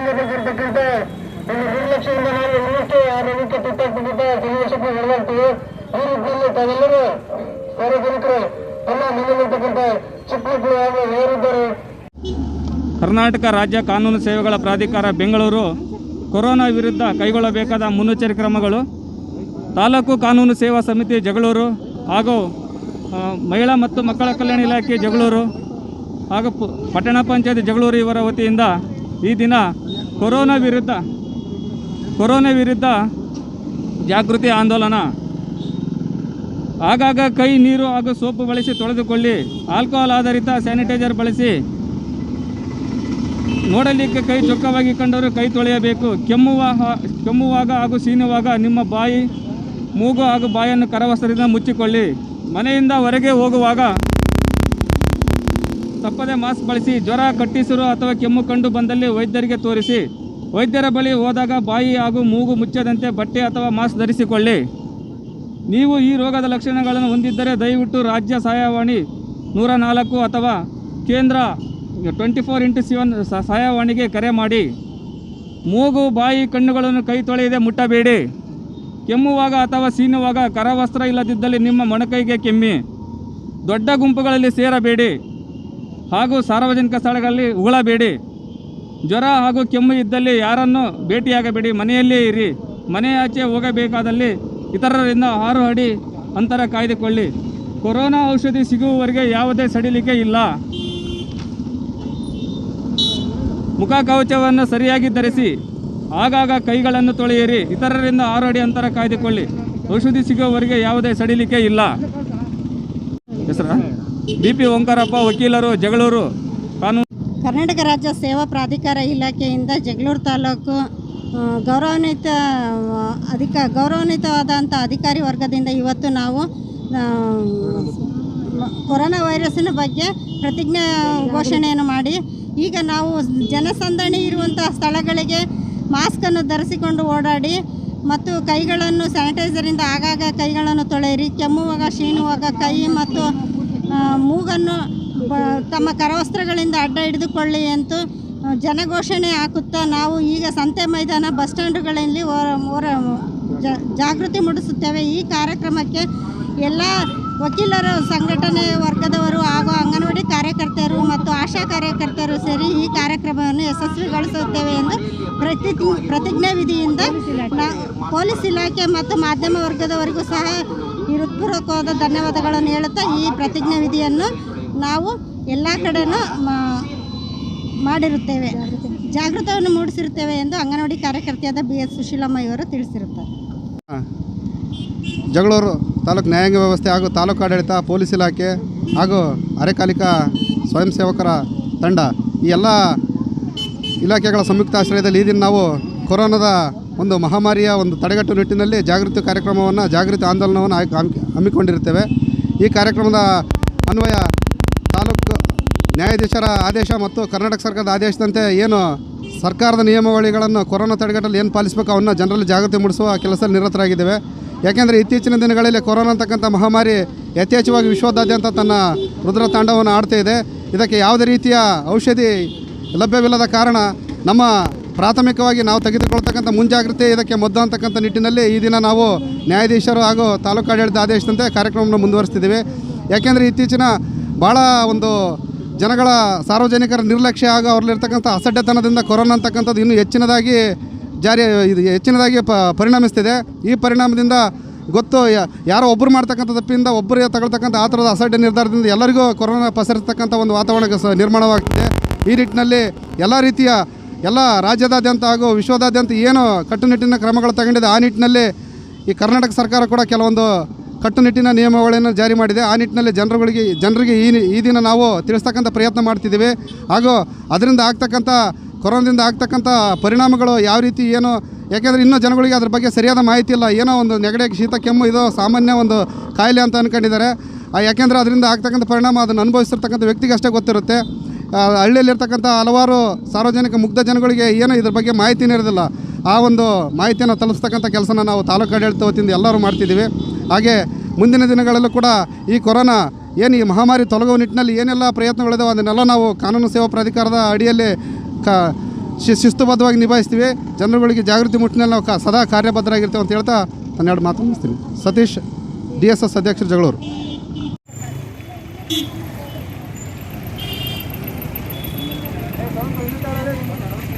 ಬೇಕಾಗಿರ್ತಕ್ಕಂಥ ಒಂದು ನಿರ್ಲಕ್ಷ್ಯದಿಂದ ನಾವು ಇನ್ನಷ್ಟು ಆರೋಗ್ಯಕ್ಕೆ ತುತ್ತಾಗ್ತಕ್ಕಂಥ ಸನ್ನಿವೇಶಕ್ಕೆ ಹೊರಗಾಗ್ತೀವಿ ಈ ರೀತಿಯಲ್ಲಿ ತಾವೆಲ್ಲರೂ ಸಾರ್ವಜನಿಕರು ತಮ್ಮ ಮನೆಯಲ್ಲಿರ್ತಕ್ಕಂಥ ಚಿಕ್ಕ ಮಕ್ಕಳು ಹಾಗೂ ಯಾರಿದ್ದಾರೆ ಕರ್ನಾಟಕ ರಾಜ್ಯ ಕಾನೂನು ಸೇವೆಗಳ ಪ್ರಾಧಿಕಾರ ಬೆಂಗಳೂರು ಕೊರೋನಾ ವಿರುದ್ಧ ಕೈಗೊಳ್ಳಬೇಕಾದ ಮುನ್ನೆಚ್ಚರಿಕೆ ಕ್ರಮಗಳು. ತಾಲೂಕು ಕಾನೂನು ಸೇವಾ ಸಮಿತಿ ಜಗಳೂರು ಹಾಗೂ ಮಹಿಳಾ ಮತ್ತು ಮಕ್ಕಳ ಕಲ್ಯಾಣ ಇಲಾಖೆ ಜಗಳೂರು ಹಾಗೂ ಪಟ್ಟಣ ಪಂಚಾಯತ್ ಜಗಳೂರು ಇವರ ವತಿಯಿಂದ ಈ ದಿನ ಕೊರೋನಾ ವಿರುದ್ಧ ಕೊರೋನಾ ವಿರುದ್ಧ ಜಾಗೃತಿ ಆಂದೋಲನ. ಆಗಾಗ ಕೈ, ನೀರು ಹಾಗೂ ಸೋಪು ಬಳಸಿ ತೊಳೆದುಕೊಳ್ಳಿ, ಆಲ್ಕೋಹಾಲ್ ಆಧಾರಿತ ಸ್ಯಾನಿಟೈಸರ್ ಬಳಸಿ. ನೋಡಲಿಕ್ಕೆ ಕೈ ಚೊಕ್ಕವಾಗಿ ಕಂಡವರು ಕೈ ತೊಳೆಯಬೇಕು. ಕೆಮ್ಮುವ ಕೆಮ್ಮುವಾಗ ಹಾಗೂ ಸೀನುವಾಗ ನಿಮ್ಮ ಬಾಯಿ, ಮೂಗು ಹಾಗೂ ಬಾಯನ್ನು ಕರವಸ್ತ್ರದಿಂದ ಮುಚ್ಚಿಕೊಳ್ಳಿ. ಮನೆಯಿಂದ ಹೊರಗೆ ಹೋಗುವಾಗ ತಪ್ಪದೆ ಮಾಸ್ಕ್ ಬಳಸಿ ಜ್ವರ ಕಟ್ಟಿಸಿರು ಅಥವಾ ಕೆಮ್ಮು ಕಂಡು ಬಂದಲ್ಲಿ ವೈದ್ಯರಿಗೆ ತೋರಿಸಿ. ವೈದ್ಯರ ಬಳಿ ಹೋದಾಗ ಬಾಯಿ ಹಾಗೂ ಮೂಗು ಮುಚ್ಚದಂತೆ ಬಟ್ಟೆ ಅಥವಾ ಮಾಸ್ಕ್ ಧರಿಸಿಕೊಳ್ಳಿ. ನೀವು ಈ ರೋಗದ ಲಕ್ಷಣಗಳನ್ನು ಹೊಂದಿದ್ದರೆ ದಯವಿಟ್ಟು ರಾಜ್ಯ ಸಹಾಯವಾಣಿ ನೂರ ನಾಲ್ಕು ಅಥವಾ ಕೇಂದ್ರ ಟ್ವೆಂಟಿ ಫೋರ್ ಇಂಟು ಸೆವೆನ್ ಸಹಾಯವಾಣಿಗೆ ಕರೆ ಮಾಡಿ. ಮೂಗು, ಬಾಯಿ, ಕಣ್ಣುಗಳನ್ನು ಕೈ ತೊಳೆಯದೆ ಮುಟ್ಟಬೇಡಿ. ಕೆಮ್ಮುವಾಗ ಅಥವಾ ಸೀನುವಾಗ ಕರವಸ್ತ್ರ ಇಲ್ಲದಿದ್ದಲ್ಲಿ ನಿಮ್ಮ ಮೊಣಕೈಗೆ ಕೆಮ್ಮಿ. ದೊಡ್ಡ ಗುಂಪುಗಳಲ್ಲಿ ಸೇರಬೇಡಿ. ಹಾಗೂ ಸಾರ್ವಜನಿಕ ಸ್ಥಳಗಳಲ್ಲಿ ಉಗುಳಬೇಡಿ ಜ್ವರ ಹಾಗೂ ಕೆಮ್ಮು ಇದ್ದಲ್ಲಿ ಯಾರನ್ನು ಭೇಟಿಯಾಗಬೇಡಿ. ಮನೆಯಲ್ಲೇ ಇರಿ. ಮನೆ ಆಚೆ ಹೋಗಬೇಕಾದಲ್ಲಿ ಇತರರಿಂದ ಆರು ಅಡಿ ಅಂತರ ಕಾಯ್ದುಕೊಳ್ಳಿ. ಕೊರೋನಾ ಔಷಧಿ ಸಿಗುವವರೆಗೆ ಯಾವುದೇ ಸಡಿಲಿಕೆ ಇಲ್ಲ. ಮುಖ ಕವಚವನ್ನು ಸರಿಯಾಗಿ ಧರಿಸಿ, ಆಗಾಗ ಕೈಗಳನ್ನು ತೊಳೆಯಿರಿ. ಇತರರಿಂದ ಆರು ಅಡಿ ಅಂತರ ಕಾಯ್ದುಕೊಳ್ಳಿ. ಔಷಧಿ ಸಿಗುವವರೆಗೆ ಯಾವುದೇ ಸಡಿಲಿಕೆ ಇಲ್ಲ. ಹೆಸರ? ಬಿ ಪಿ ಓಂಕಾರಪ್ಪ ವಕೀಲರು, ಜಗಳೂರು, ಕಾನೂನು ಕರ್ನಾಟಕ ರಾಜ್ಯ ಸೇವಾ ಪ್ರಾಧಿಕಾರ ಇಲಾಖೆಯಿಂದ ಜಗಳೂರು ತಾಲೂಕು ಗೌರವಾನ್ವಿತ, ಅಧಿಕ ಗೌರವಾನ್ವಿತವಾದಂಥ ಅಧಿಕಾರಿ ವರ್ಗದಿಂದ ಇವತ್ತು ನಾವು ಕೊರೋನಾ ವೈರಸ್ಸಿನ ಬಗ್ಗೆ ಪ್ರತಿಜ್ಞಾ ಘೋಷಣೆಯನ್ನು ಮಾಡಿ, ಈಗ ನಾವು ಜನಸಂದಣಿ ಇರುವಂಥ ಸ್ಥಳಗಳಿಗೆ ಮಾಸ್ಕನ್ನು ಧರಿಸಿಕೊಂಡು ಓಡಾಡಿ ಮತ್ತು ಕೈಗಳನ್ನು ಸ್ಯಾನಿಟೈಸರಿಂದ ಆಗಾಗ ಕೈಗಳನ್ನು ತೊಳೆಯಿರಿ, ಕೆಮ್ಮುವಾಗ ಶೀಣುವಾಗ ಕೈ ಮತ್ತು ಮೂಗನ್ನು ತಮ್ಮ ಕರವಸ್ತ್ರಗಳಿಂದ ಅಡ್ಡ ಹಿಡಿದುಕೊಳ್ಳಿ ಎಂದು ಜನಘೋಷಣೆ ಹಾಕುತ್ತಾ ನಾವು ಈಗ ಸಂತೆ ಮೈದಾನ ಬಸ್ ಸ್ಟ್ಯಾಂಡುಗಳಲ್ಲಿ ಜಾಗೃತಿ ಮೂಡಿಸುತ್ತೇವೆ. ಈ ಕಾರ್ಯಕ್ರಮಕ್ಕೆ ಎಲ್ಲ ವಕೀಲರ, ಸಂಘಟನೆ ವರ್ಗದವರು ಹಾಗೂ ಅಂಗನವಾಡಿ ಕಾರ್ಯಕರ್ತರು ಮತ್ತು ಆಶಾ ಕಾರ್ಯಕರ್ತರು ಸೇರಿ ಈ ಕಾರ್ಯಕ್ರಮವನ್ನು ಯಶಸ್ವಿಗೊಳಿಸುತ್ತೇವೆ ಎಂದು ಪ್ರತಿ ಪ್ರತಿಜ್ಞಾ ವಿಧಿಯಿಂದ ಪೊಲೀಸ್ ಇಲಾಖೆ ಮತ್ತು ಮಾಧ್ಯಮ ವರ್ಗದವರಿಗೂ ಸಹ ಹೃತ್ಪೂರ್ವಕವಾದ ಧನ್ಯವಾದಗಳನ್ನು ಹೇಳುತ್ತಾ ಈ ಪ್ರತಿಜ್ಞಾ ವಿಧಿಯನ್ನು ನಾವು ಎಲ್ಲ ಕಡೆನೂ ಮಾಡಿರುತ್ತೇವೆ. ಜಾಗೃತವನ್ನು ಮೂಡಿಸಿರುತ್ತೇವೆ ಎಂದು ಅಂಗನವಾಡಿ ಕಾರ್ಯಕರ್ತೆಯಾದ ಬಿ ಎಸ್ ಸುಶೀಲಮ್ಮ ಇವರು ತಿಳಿಸಿರುತ್ತಾರೆ ಜಗಳೂರು ತಾಲೂಕು ನ್ಯಾಯಾಂಗ ವ್ಯವಸ್ಥೆ ಹಾಗೂ ತಾಲೂಕು ಆಡಳಿತ, ಪೊಲೀಸ್ ಇಲಾಖೆ ಹಾಗೂ ಅರೆಕಾಲಿಕ ಸ್ವಯಂ ಸೇವಕರ ತಂಡ ಈ ಎಲ್ಲ ಇಲಾಖೆಗಳ ಸಂಯುಕ್ತ ಆಶ್ರಯದಲ್ಲಿ ಈ ದಿನ ನಾವು ಕೊರೋನಾದ ಒಂದು ಮಹಾಮಾರಿಯ ಒಂದು ತಡೆಗಟ್ಟುವ ನಿಟ್ಟಿನಲ್ಲಿ ಜಾಗೃತಿ ಕಾರ್ಯಕ್ರಮವನ್ನು, ಜಾಗೃತಿ ಆಂದೋಲನವನ್ನು ಹಮ್ಮಿಕೊಂಡಿರ್ತೇವೆ. ಈ ಕಾರ್ಯಕ್ರಮದ ಅನ್ವಯ ತಾಲೂಕು ನ್ಯಾಯಾಧೀಶರ ಆದೇಶ ಮತ್ತು ಕರ್ನಾಟಕ ಸರ್ಕಾರದ ಆದೇಶದಂತೆ ಏನು ಸರ್ಕಾರದ ನಿಯಮಾವಳಿಗಳನ್ನು ಕೊರೋನಾ ತಡೆಗಟ್ಟಲು ಏನು ಪಾಲಿಸಬೇಕು ಅವನ್ನ ಜನರಲ್ಲಿ ಜಾಗೃತಿ ಮೂಡಿಸುವ ಕೆಲಸದಲ್ಲಿ ನಿರತರಾಗಿದ್ದೇವೆ. ಯಾಕೆಂದರೆ ಇತ್ತೀಚಿನ ದಿನಗಳಲ್ಲಿ ಕೊರೋನಾ ಅಂತಕ್ಕಂಥ ಮಹಾಮಾರಿ ಯಥೇಚ್ಛವಾಗಿ ವಿಶ್ವದಾದ್ಯಂತ ತನ್ನ ರುದ್ರ ತಾಂಡವನ್ನು ಆಡ್ತಾ ಇದೆ. ಇದಕ್ಕೆ ಯಾವುದೇ ರೀತಿಯ ಔಷಧಿ ಲಭ್ಯವಿಲ್ಲದ ಕಾರಣ ನಮ್ಮ ಪ್ರಾಥಮಿಕವಾಗಿ ನಾವು ತೆಗೆದುಕೊಳ್ತಕ್ಕಂಥ ಮುಂಜಾಗ್ರತೆ, ಇದಕ್ಕೆ ಮದ್ದು ಅಂತಕ್ಕಂಥ ನಿಟ್ಟಿನಲ್ಲಿ ಈ ದಿನ ನಾವು ನ್ಯಾಯಾಧೀಶರು ಹಾಗೂ ತಾಲೂಕು ಆಡಳಿತ ಆದೇಶದಂತೆ ಕಾರ್ಯಕ್ರಮವನ್ನು ಮುಂದುವರಿಸ್ತಿದ್ದೀವಿ. ಯಾಕೆಂದರೆ ಇತ್ತೀಚಿನ ಭಾಳ ಒಂದು ಜನಗಳ ಸಾರ್ವಜನಿಕರ ನಿರ್ಲಕ್ಷ್ಯ ಹಾಗೂ ಅವರಲ್ಲಿರ್ತಕ್ಕಂಥ ಅಸಡ್ಡೆತನದಿಂದ ಕೊರೋನಾ ಅಂತಕ್ಕಂಥದ್ದು ಇನ್ನೂ ಹೆಚ್ಚಿನದಾಗಿ ಜಾರಿ, ಇದು ಹೆಚ್ಚಿನದಾಗಿ ಪ, ಪರಿಣಮಿಸ್ತಿದೆ. ಈ ಪರಿಣಾಮದಿಂದ ಗೊತ್ತು ಯಾರೋ ಒಬ್ಬರು ಮಾಡ್ತಕ್ಕಂಥ ತಪ್ಪಿಂದ ಒಬ್ಬರು ತಗೊಳ್ತಕ್ಕಂಥ ಆ ಥರದ ಅಸಡ್ಡೆ ನಿರ್ಧಾರದಿಂದ ಎಲ್ಲರಿಗೂ ಕೊರೋನಾ ಪಸರಿಸ್ತಕ್ಕಂಥ ಒಂದು ವಾತಾವರಣ ನಿರ್ಮಾಣವಾಗ್ತಿದೆ. ಈ ನಿಟ್ಟಿನಲ್ಲಿ ಎಲ್ಲ ರೀತಿಯ ಎಲ್ಲ ರಾಜ್ಯದಾದ್ಯಂತ ಹಾಗೂ ವಿಶ್ವದಾದ್ಯಂತ ಏನು ಕಟ್ಟುನಿಟ್ಟಿನ ಕ್ರಮಗಳು ತಗೊಂಡಿದೆ, ಆ ನಿಟ್ಟಿನಲ್ಲಿ ಈ ಕರ್ನಾಟಕ ಸರ್ಕಾರ ಕೂಡ ಕೆಲವೊಂದು ಕಟ್ಟುನಿಟ್ಟಿನ ನಿಯಮಾವಳಿಯನ್ನು ಜಾರಿ ಮಾಡಿದೆ. ಆ ನಿಟ್ಟಿನಲ್ಲಿ ಜನರುಗಳಿಗೆ, ಜನರಿಗೆ ಈ ಈ ದಿನ ನಾವು ತಿಳಿಸ್ತಕ್ಕಂಥ ಪ್ರಯತ್ನ ಮಾಡ್ತಿದ್ದೀವಿ. ಹಾಗೂ ಅದರಿಂದ ಆಗ್ತಕ್ಕಂಥ, ಕೊರೋನಾದಿಂದ ಆಗ್ತಕ್ಕಂಥ ಪರಿಣಾಮಗಳು ಯಾವ ರೀತಿ ಏನು, ಯಾಕೆಂದರೆ ಇನ್ನೂ ಜನಗಳಿಗೆ ಅದ್ರ ಬಗ್ಗೆ ಸರಿಯಾದ ಮಾಹಿತಿ ಇಲ್ಲ. ಏನೋ ಒಂದು ನೆಗಡಿ, ಶೀತ, ಕೆಮ್ಮು, ಇದು ಸಾಮಾನ್ಯ ಒಂದು ಕಾಯಿಲೆ ಅಂತ ಅಂದ್ಕೊಂಡಿದ್ದಾರೆ ಯಾಕೆಂದರೆ ಅದರಿಂದ ಆಗ್ತಕ್ಕಂಥ ಪರಿಣಾಮ ಅದನ್ನು ಅನುಭವಿಸಿರ್ತಕ್ಕಂಥ ವ್ಯಕ್ತಿಗೆ ಅಷ್ಟೇ ಗೊತ್ತಿರುತ್ತೆ. ಹಳ್ಳಿಯಲ್ಲಿರ್ತಕ್ಕಂಥ ಹಲವಾರು ಸಾರ್ವಜನಿಕ ಮುಗ್ಧ ಜನಗಳಿಗೆ ಏನೋ ಇದ್ರ ಬಗ್ಗೆ ಮಾಹಿತಿ ಇರೋದಿಲ್ಲ ಆ ಒಂದು ಮಾಹಿತಿಯನ್ನು ತಲುಪಿಸ್ತಕ್ಕಂಥ ಕೆಲಸನ ನಾವು ತಾಲೂಕು ಆಡಳಿತ ವತಿಯಿಂದ ಎಲ್ಲರೂ ಮಾಡ್ತಿದ್ದೀವಿ. ಹಾಗೆ ಮುಂದಿನ ದಿನಗಳಲ್ಲೂ ಕೂಡ ಈ ಕೊರೋನಾ ಏನು ಈ ಮಹಾಮಾರಿ ತೊಲಗುವ ನಿಟ್ಟಿನಲ್ಲಿ ಏನೆಲ್ಲ ಪ್ರಯತ್ನಗಳಿದಾವೆ ಅದನ್ನೆಲ್ಲ ನಾವು ಕಾನೂನು ಸೇವಾ ಪ್ರಾಧಿಕಾರದ ಅಡಿಯಲ್ಲಿ ಕ ಶಿಸ್ತುಬದ್ಧವಾಗಿ ನಿಭಾಯಿಸ್ತೀವಿ. ಜನರುಗಳಿಗೆ ಜಾಗೃತಿ ಮುಟ್ಟಿನಲ್ಲಿ ನಾವು ಸದಾ ಕಾರ್ಯಬದ್ಧರಾಗಿರ್ತೇವೆ ಅಂತ ಹೇಳ್ತಾ ಎರಡು ಮಾತು ಮುಗಿಸ್ತೀನಿ. ಸತೀಶ್, ಡಿ ಎಸ್ ಎಸ್ ಅಧ್ಯಕ್ಷರು ಜಗಳೂರು. どんどん入れてられるんだ。